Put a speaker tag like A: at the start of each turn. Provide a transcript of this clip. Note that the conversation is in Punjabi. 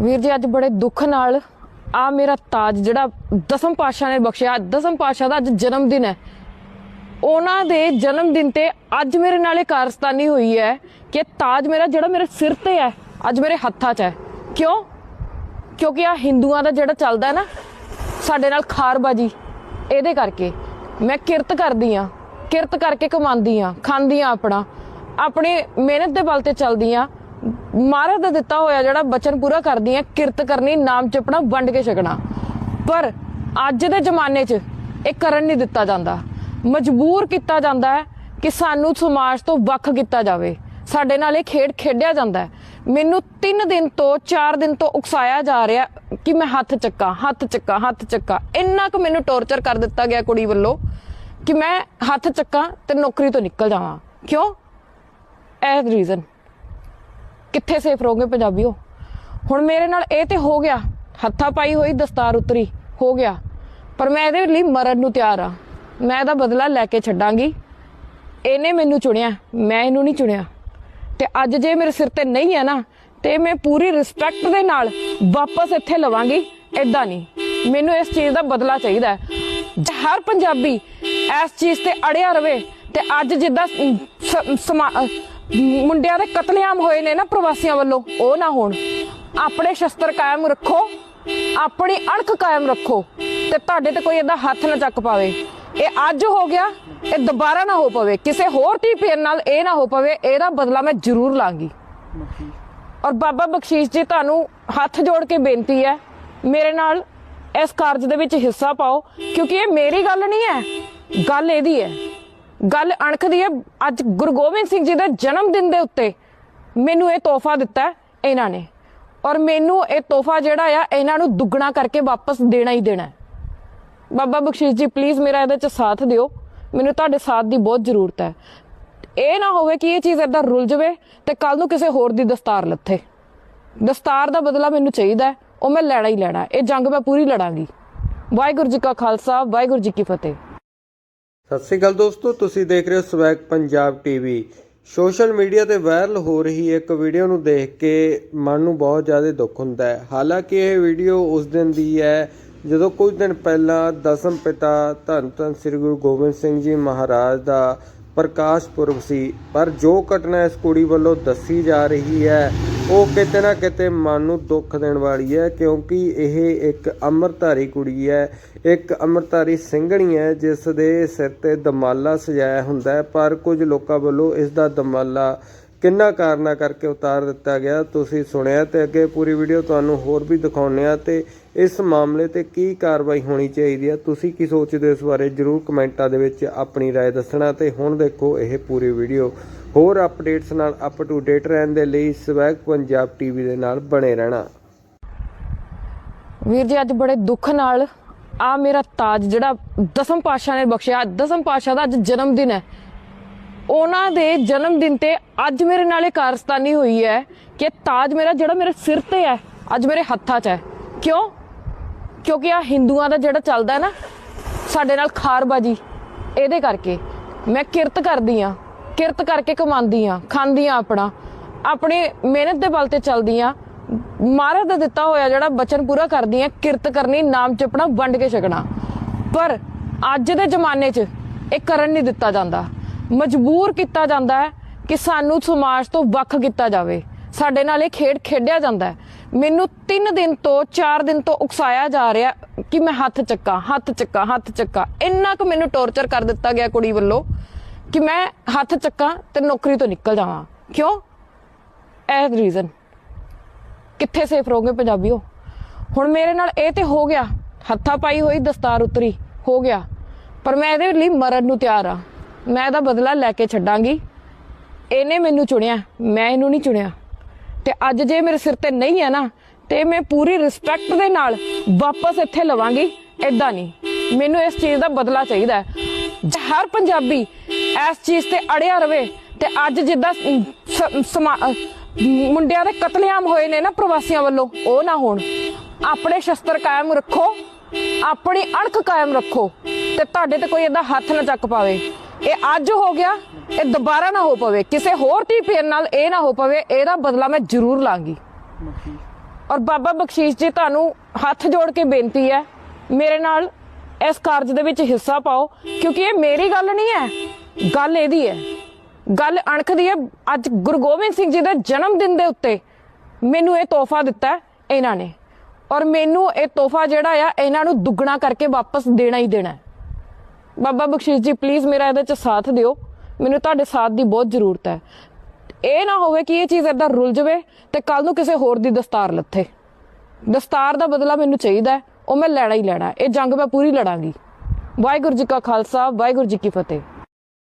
A: ਵੀਰ ਜੀ, ਅੱਜ ਬੜੇ ਦੁੱਖ ਨਾਲ ਆ ਮੇਰਾ ਤਾਜ ਜਿਹੜਾ ਦਸਮ ਪਾਤਸ਼ਾਹ ਨੇ ਬਖਸ਼ਿਆ, ਦਸਮ ਪਾਤਸ਼ਾਹ ਦਾ ਅੱਜ ਜਨਮ ਦਿਨ ਹੈ। ਉਹਨਾਂ ਦੇ ਜਨਮ ਦਿਨ ਤੇ ਅੱਜ ਮੇਰੇ ਨਾਲ ਇਹ ਕਾਰਸਤਾਨੀ ਹੋਈ ਹੈ ਕਿ ਤਾਜ ਮੇਰਾ ਜਿਹੜਾ ਮੇਰੇ ਸਿਰ ਤੇ ਹੈ, ਅੱਜ ਮੇਰੇ ਹੱਥਾਂ 'ਚ ਹੈ। ਕਿਉਂ? ਕਿਉਂਕਿ ਆ ਹਿੰਦੂਆਂ ਦਾ ਜਿਹੜਾ ਚੱਲਦਾ ਹੈ ਨਾ, ਸਾਡੇ ਨਾਲ ਖਾਰਬਾਜੀ, ਇਹਦੇ ਕਰਕੇ। ਮੈਂ ਕਿਰਤ ਕਰਦੀ ਆ ਕਿਰਤ ਕਰਕੇ ਕਮਾਉਂਦੀ ਆ ਖਾਂਦੀ ਆ ਆਪਣਾ। ਆਪਣੇ ਮਿਹਨਤ ਦੇ ਬਲ ਤੇ ਚੱਲਦੀ ਆ ਮਹਾਰਾਜ ਦਾ ਦਿੱਤਾ ਹੋਇਆ ਜਿਹੜਾ ਬਚਨ ਪੂਰਾ ਕਰਦੀ ਹੈ ਕਿਰਤ ਕਰਨੀ, ਨਾਮ ਜਪਣਾ, ਵੰਡ ਕੇ ਛਕਣਾ। ਪਰ ਅੱਜ ਦੇ ਜ਼ਮਾਨੇ 'ਚ ਇਹ ਕਰਨ ਨਹੀਂ ਦਿੱਤਾ ਜਾਂਦਾ। ਮਜਬੂਰ ਕੀਤਾ ਜਾਂਦਾ ਹੈ ਕਿ ਸਾਨੂੰ ਸਮਾਜ ਤੋਂ ਵੱਖ ਕੀਤਾ ਜਾਵੇ। ਸਾਡੇ ਨਾਲ ਇਹ ਖੇਡ ਖੇਡਿਆ ਜਾਂਦਾ ਮੈਨੂੰ 3 ਦਿਨ ਤੋਂ 4 ਦਿਨ ਤੋਂ ਉਕਸਾਇਆ ਜਾ ਰਿਹਾ ਕਿ ਮੈਂ ਹੱਥ ਚੱਕਾਂ, ਹੱਥ ਚੱਕਾ ਹੱਥ ਚੱਕਾ। ਇੰਨਾ ਕੁ ਮੈਨੂੰ ਟੌਰਚਰ ਕਰ ਦਿੱਤਾ ਗਿਆ ਕੁੜੀ ਵੱਲੋਂ ਕਿ ਮੈਂ ਹੱਥ ਚੱਕਾਂ ਤੇ ਨੌਕਰੀ ਤੋਂ ਨਿਕਲ ਜਾਵਾਂ। ਕਿਉਂ? ਇਹ ਰੀਜ਼ਨ ਕਿੱਥੇ ਸੇਫ ਰਹੋਗੇ ਪੰਜਾਬੀਓ? ਹੁਣ ਮੇਰੇ ਨਾਲ ਇਹ ਤੇ ਹੋ ਗਿਆ। ਹੱਥਾ ਪਾਈ ਹੋਈ ਦਸਤਾਰ ਉਤਰੀ, ਹੋ ਗਿਆ। ਪਰ ਮੈਂ ਇਹਦੇ ਲਈ ਮਰਨ ਨੂੰ ਤਿਆਰ ਆ। ਮੈਂ ਇਹਦਾ ਬਦਲਾ ਲੈ ਕੇ ਛੱਡਾਂਗੀ। ਇਹਨੇ ਮੈਨੂੰ ਚੁਣਿਆ, ਮੈਂ ਇਹਨੂੰ ਨਹੀਂ ਚੁਣਿਆ। ਤੇ ਅੱਜ ਜੇ ਮੇਰੇ ਸਿਰ ਤੇ ਨਹੀਂ ਹੈ ਨਾ, ਤੇ ਮੈਂ ਪੂਰੀ ਰਿਸਪੈਕਟ ਦੇ ਨਾਲ ਵਾਪਸ ਇੱਥੇ ਲਵਾਂਗੀ ਐਦਾਂ ਨਹੀਂ। ਮੈਨੂੰ ਇਸ ਚੀਜ਼ ਦਾ ਬਦਲਾ ਚਾਹੀਦਾ ਹਰ ਪੰਜਾਬੀ ਇਸ ਚੀਜ਼ ਤੇ ਅੜਿਆ ਰਵੇ। ਤੇ ਅੱਜ ਜਿੱਦਾਂ ਸ- ਸਮਾ- ਮੁੰਡਿਆਂ ਦੇ ਕਤਲੇਆਮ ਹੋਏ ਨੇ ਨਾ ਪ੍ਰਵਾਸੀਆਂ ਵੱਲੋਂ, ਉਹ ਨਾ ਹੋਣ। ਆਪਣੇ ਸ਼ਸਤਰ ਕਾਇਮ ਰੱਖੋ, ਆਪਣੀ ਅਣਖ ਕਾਇਮ ਰੱਖੋ, ਤੇ ਤੁਹਾਡੇ ਤੇ ਕੋਈ ਇਹਦਾ ਹੱਥ ਨਾ ਚੱਕ ਪਾਵੇ। ਇਹ ਅੱਜ ਹੋ ਗਿਆ, ਇਹ ਦੁਬਾਰਾ ਨਾ ਹੋ ਪਵੇ। ਕਿਸੇ ਹੋਰ ਧੀ ਫੇਰ ਨਾਲ ਇਹ ਨਾ ਹੋ ਪਵੇ, ਇਹਦਾ ਬਦਲਾ ਮੈਂ ਜ਼ਰੂਰ ਲਾਂਗੀ। ਔਰ ਬਾਬਾ ਬਖਸ਼ੀਸ਼ ਜੀ, ਤੁਹਾਨੂੰ ਹੱਥ ਜੋੜ ਕੇ ਬੇਨਤੀ ਹੈ, ਮੇਰੇ ਨਾਲ ਇਸ ਕਾਰਜ ਦੇ ਵਿੱਚ ਹਿੱਸਾ ਪਾਓ, ਕਿਉਂਕਿ ਇਹ ਮੇਰੀ ਗੱਲ ਨਹੀਂ ਹੈ, ਗੱਲ ਇਹਦੀ ਹੈ। ਗੱਲ ਅਣਖਦੀ ਹੈ। ਅੱਜ ਗੁਰੂ ਗੋਬਿੰਦ ਸਿੰਘ ਜੀ ਦੇ ਜਨਮ ਦਿਨ ਦੇ ਉੱਤੇ ਮੈਨੂੰ ਇਹ ਤੋਹਫਾ ਦਿੱਤਾ ਇਹਨਾਂ ਨੇ। ਔਰ ਮੈਨੂੰ ਇਹ ਤੋਹਫਾ ਜਿਹੜਾ ਆ, ਇਹਨਾਂ ਨੂੰ ਦੁੱਗਣਾ ਕਰਕੇ ਵਾਪਸ ਦੇਣਾ ਹੀ ਦੇਣਾ ਬਾਬਾ ਬਖਸ਼ੀਸ਼ ਜੀ ਪਲੀਜ਼ ਮੇਰਾ ਇਹਦੇ ਚ ਸਾਥ ਦਿਓ। ਮੈਨੂੰ ਤੁਹਾਡੇ ਸਾਥ ਦੀ ਬਹੁਤ ਜ਼ਰੂਰਤ ਹੈ। ਇਹ ਨਾ ਹੋਵੇ ਕਿ ਇਹ ਚੀਜ਼ ਏਦਾਂ ਰੁਲ ਜਾਵੇ ਤੇ ਕੱਲ ਨੂੰ ਕਿਸੇ ਹੋਰ ਦੀ ਦਸਤਾਰ ਲੱਥੇ। ਦਸਤਾਰ ਦਾ ਬਦਲਾ ਮੈਨੂੰ ਚਾਹੀਦਾ ਉਹ ਮੈਂ ਲੈਣਾ ਹੀ ਲੈਣਾ ਇਹ ਜੰਗ ਮੈਂ ਪੂਰੀ ਲੜਾਂਗੀ। ਵਾਹਿਗੁਰੂ ਜੀ ਕਾ ਖਾਲਸਾ, ਵਾਹਿਗੁਰੂ ਜੀ ਕੀ ਫਤਿਹ।
B: ਸਤਿ ਸ੍ਰੀ ਅਕਾਲ ਦੋਸਤੋ, ਤੁਸੀਂ ਦੇਖ ਰਹੇ ਹੋ swag Punjab TV social media ਤੇ ਵਾਇਰਲ ਹੋ ਰਹੀ ਇੱਕ ਵੀਡੀਓ ਨੂੰ ਦੇਖ ਕੇ ਮਨ ਨੂੰ ਬਹੁਤ ਜ਼ਿਆਦਾ ਦੁੱਖ ਹੁੰਦਾ ਹੈ। ਹਾਲਾਂਕਿ ਇਹ ਵੀਡੀਓ ਉਸ ਦਿਨ ਦੀ ਹੈ, ਜਦੋਂ ਕੁਝ ਦਿਨ ਪਹਿਲਾਂ ਦਸਮ ਪਿਤਾ ਧੰਨ ਧੰਨ ਸ੍ਰੀ ਗੁਰੂ ਗੋਬਿੰਦ ਸਿੰਘ ਜੀ ਮਹਾਰਾਜ ਦਾ ਪ੍ਰਕਾਸ਼ ਪੁਰਬ ਸੀ, ਪਰ ਜੋ ਘਟਨਾ ਇਸ ਕੁੜੀ ਵੱਲੋਂ ਦੱਸੀ ਜਾ ਰਹੀ ਹੈ ਉਹ ਕਿਤੇ ਨਾ ਕਿਤੇ ਮਨ ਨੂੰ ਦੁੱਖ ਦੇਣ ਵਾਲੀ ਹੈ, ਕਿਉਂਕਿ ਇਹ ਇੱਕ ਅੰਮ੍ਰਿਤਧਾਰੀ ਕੁੜੀ ਹੈ, ਇੱਕ ਅੰਮ੍ਰਿਤਧਾਰੀ ਸਿੰਘਣੀ ਹੈ ਜਿਸ ਦੇ ਸਿਰ ਤੇ ਦਮਾਲਾ ਸਜਾਇਆ ਹੁੰਦਾ ਹੈ, ਪਰ ਕੁਝ ਲੋਕਾਂ ਵੱਲੋਂ ਇਸ ਦਾ ਦਮਾਲਾ ਕਿੰਨਾ ਕਾਰਨਾ ਕਰਕੇ ਉਤਾਰ ਦਿੱਤਾ ਗਿਆ ਤੁਸੀਂ ਸੁਣਿਆ ਤੇ ਅੱਗੇ ਪੂਰੀ ਵੀਡੀਓ ਤੁਹਾਨੂੰ ਹੋਰ ਵੀ ਦਿਖਾਉਂਦੇ ਆ ਤੇ ਇਸ ਮਾਮਲੇ ਤੇ ਕੀ ਕਾਰਵਾਈ ਹੋਣੀ ਚਾਹੀਦੀ ਹੈ ਤੁਸੀਂ ਕੀ ਸੋਚਦੇ ਹੋ ਇਸ ਬਾਰੇ ਜਰੂਰ ਕਮੈਂਟਾਂ ਦੇ ਵਿੱਚ ਆਪਣੀ رائے ਦੱਸਣਾ ਤੇ ਹੁਣ ਦੇਖੋ ਇਹ ਪੂਰੀ ਵੀਡੀਓ ਹੋਰ ਅਪਡੇਟਸ ਨਾਲ ਅਪ ਟੂ ਡੇਟ ਰਹਿਣ ਦੇ ਲਈ ਸਵੈਗ ਪੰਜਾਬ ਟੀਵੀ ਦੇ ਨਾਲ ਬਣੇ ਰਹਿਣਾ
A: ਵੀਰ ਜੀ ਅੱਜ ਬੜੇ ਦੁੱਖ ਨਾਲ ਆ ਮੇਰਾ ਤਾਜ ਜਿਹੜਾ ਦਸਮ ਪਾਤਸ਼ਾਹ ਨੇ ਬਖਸ਼ਿਆ ਦਸਮ ਪਾਤਸ਼ਾਹ ਦਾ ਅੱਜ ਜਨਮ ਦਿਨ ਹੈ ਉਹਨਾਂ ਦੇ ਜਨਮ ਦਿਨ ਤੇ ਅੱਜ ਮੇਰੇ ਨਾਲ ਇਹ ਕਾਰਸਤਾਨੀ ਹੋਈ ਹੈ ਕਿ ਤਾਜ ਮੇਰਾ ਜਿਹੜਾ ਮੇਰੇ ਸਿਰ ਤੇ ਹੈ, ਅੱਜ ਮੇਰੇ ਹੱਥਾਂ 'ਚ ਹੈ। ਕਿਉਂ? ਕਿਉਂਕਿ ਆ ਹਿੰਦੂਆਂ ਦਾ ਜਿਹੜਾ ਚੱਲਦਾ ਨਾ, ਸਾਡੇ ਨਾਲ ਖਾਰਬਾਜੀ, ਇਹਦੇ ਕਰਕੇ। ਮੈਂ ਕਿਰਤ ਕਰਦੀ ਆ ਕਿਰਤ ਕਰਕੇ ਕਮਾਉਂਦੀ ਆ ਖਾਂਦੀ ਆ ਆਪਣਾ। ਆਪਣੇ ਮਿਹਨਤ ਦੇ ਬਲ ਤੇ ਚੱਲਦੀ ਆ ਮਹਾਰਾਜ ਦਾ ਦਿੱਤਾ ਹੋਇਆ ਜਿਹੜਾ ਬਚਨ ਪੂਰਾ ਕਰਦੀ ਆ ਕਿਰਤ ਕਰਨੀ, ਨਾਮ ਜਪਣਾ, ਵੰਡ ਕੇ ਛਕਣਾ। ਪਰ ਅੱਜ ਦੇ ਜ਼ਮਾਨੇ 'ਚ ਇਹ ਕਰਨ ਨਹੀਂ ਦਿੱਤਾ ਜਾਂਦਾ। ਮਜਬੂਰ ਕੀਤਾ ਜਾਂਦਾ ਹੈ ਕਿ ਸਾਨੂੰ ਸਮਾਜ ਤੋਂ ਵੱਖ ਕੀਤਾ ਜਾਵੇ। ਸਾਡੇ ਨਾਲ ਇਹ ਖੇਡ ਖੇਡਿਆ ਜਾਂਦਾ ਹੈ। ਮੈਨੂੰ 3 ਦਿਨ ਤੋਂ 4 ਦਿਨ ਤੋਂ ਉਕਸਾਇਆ ਜਾ ਰਿਹਾ ਕਿ ਮੈਂ ਹੱਥ ਚੱਕਾਂ ਹੱਥ ਚੱਕਾਂ ਹੱਥ ਚੱਕਾਂ। ਇੰਨਾ ਕੁ ਮੈਨੂੰ ਟੌਰਚਰ ਕਰ ਦਿੱਤਾ ਗਿਆ ਕੁੜੀ ਵੱਲੋਂ ਕਿ ਮੈਂ ਹੱਥ ਚੱਕਾਂ ਤੇ ਨੌਕਰੀ ਤੋਂ ਨਿਕਲ ਜਾਵਾਂ। ਕਿਉਂ? ਇਹ ਰੀਜ਼ਨ ਕਿੱਥੇ ਸੇਫ ਰਹੋਗੇ ਪੰਜਾਬੀਓ? ਹੁਣ ਮੇਰੇ ਨਾਲ ਇਹ ਤੇ ਹੋ ਗਿਆ। ਹੱਥਾ ਪਾਈ ਹੋਈ ਦਸਤਾਰ ਉਤਰੀ, ਹੋ ਗਿਆ। ਪਰ ਮੈਂ ਇਹਦੇ ਲਈ ਮਰਨ ਨੂੰ ਤਿਆਰ ਆ। ਮੈਂ ਇਹਦਾ ਬਦਲਾ ਲੈ ਕੇ ਛੱਡਾਂਗੀ। ਇਹਨੇ ਮੈਨੂੰ ਚੁਣਿਆ, ਮੈਂ ਇਹਨੂੰ ਨਹੀਂ ਚੁਣਿਆ। ਤੇ ਅੱਜ ਜੇ ਮੇਰੇ ਸਿਰ ਤੇ ਨਹੀਂ ਹੈ ਨਾ, ਤੇ ਮੈਂ ਪੂਰੀ ਰਿਸਪੈਕਟ ਦੇ ਨਾਲ ਵਾਪਸ ਇੱਥੇ ਲਵਾਂਗੀ ਐਦਾਂ ਨਹੀਂ। ਮੈਨੂੰ ਇਸ ਚੀਜ਼ ਦਾ ਬਦਲਾ ਚਾਹੀਦਾ ਹੈ। ਹਰ ਪੰਜਾਬੀ ਇਸ ਚੀਜ਼ ਤੇ ਅੜਿਆ ਰਵੇ, ਤੇ ਅੱਜ ਜਿੱਦਾਂ ਸਮਾ- ਮੁੰਡਿਆਂ ਦੇ ਕਤਲੇਆਮ ਹੋਏ ਨੇ ਨਾ ਪ੍ਰਵਾਸੀਆਂ ਵੱਲੋਂ, ਉਹ ਨਾ ਹੋਣ। ਆਪਣੇ ਸ਼ਸਤਰ ਕਾਇਮ ਰੱਖੋ, ਆਪਣੀ ਅਣਖ ਕਾਇਮ ਰੱਖੋ, ਤੇ ਤੁਹਾਡੇ ਤੇ ਕੋਈ ਇਹਦਾ ਹੱਥ ਨਾ ਚੱਕ ਪਾਵੇ। ਇਹ ਅੱਜ ਹੋ ਗਿਆ, ਇਹ ਦੁਬਾਰਾ ਨਾ ਹੋ ਪਵੇ। ਕਿਸੇ ਹੋਰ ਧੀ ਪੇਰ ਨਾਲ ਇਹ ਨਾ ਹੋ ਪਵੇ, ਇਹਦਾ ਬਦਲਾ ਮੈਂ ਜ਼ਰੂਰ ਲਾਂਗੀ। ਔਰ ਬਾਬਾ ਬਖਸ਼ੀਸ਼ ਜੀ, ਤੁਹਾਨੂੰ ਹੱਥ ਜੋੜ ਕੇ ਬੇਨਤੀ ਹੈ, ਮੇਰੇ ਨਾਲ ਇਸ ਕਾਰਜ ਦੇ ਵਿੱਚ ਹਿੱਸਾ ਪਾਓ, ਕਿਉਂਕਿ ਇਹ ਮੇਰੀ ਗੱਲ ਨਹੀਂ ਹੈ, ਗੱਲ ਇਹਦੀ ਹੈ। ਗੱਲ ਅਣਖ ਦੀ ਹੈ, ਅੱਜ ਗੁਰੂ ਗੋਬਿੰਦ ਸਿੰਘ ਜੀ ਦੇ ਜਨਮ ਦਿਨ ਦੇ ਉੱਤੇ ਮੈਨੂੰ ਇਹ ਤੋਹਫਾ ਦਿੱਤਾ ਇਹਨਾਂ ਨੇ। ਔਰ ਮੈਨੂੰ ਇਹ ਤੋਹਫਾ ਜਿਹੜਾ ਆ, ਇਹਨਾਂ ਨੂੰ ਦੁੱਗਣਾ ਕਰਕੇ ਵਾਪਸ ਦੇਣਾ ਹੀ ਦੇਣਾ ਬਾਬਾ ਬਖਸ਼ੀਸ਼ ਜੀ ਪਲੀਜ਼ ਮੇਰਾ ਇਹਦੇ ਚ ਸਾਥ ਦਿਓ। ਮੈਨੂੰ ਤੁਹਾਡੇ ਸਾਥ ਦੀ ਬਹੁਤ ਜ਼ਰੂਰਤ ਹੈ। ਇਹ ਨਾ ਹੋਵੇ ਕਿ ਇਹ ਚੀਜ਼ ਏਦਾਂ ਰੁਲ ਜਾਵੇ ਤੇ ਕੱਲ ਨੂੰ ਕਿਸੇ ਹੋਰ ਦੀ ਦਸਤਾਰ ਲੱਥੇ। ਦਸਤਾਰ ਦਾ ਬਦਲਾ ਮੈਨੂੰ ਚਾਹੀਦਾ ਉਹ ਮੈਂ ਲੈਣਾ ਹੀ ਲੈਣਾ ਇਹ ਜੰਗ ਮੈਂ ਪੂਰੀ ਲੜਾਂਗੀ। ਵਾਹਿਗੁਰੂ ਜੀ ਕਾ ਖਾਲਸਾ, ਵਾਹਿਗੁਰੂ ਜੀ ਕੀ ਫਤਿਹ।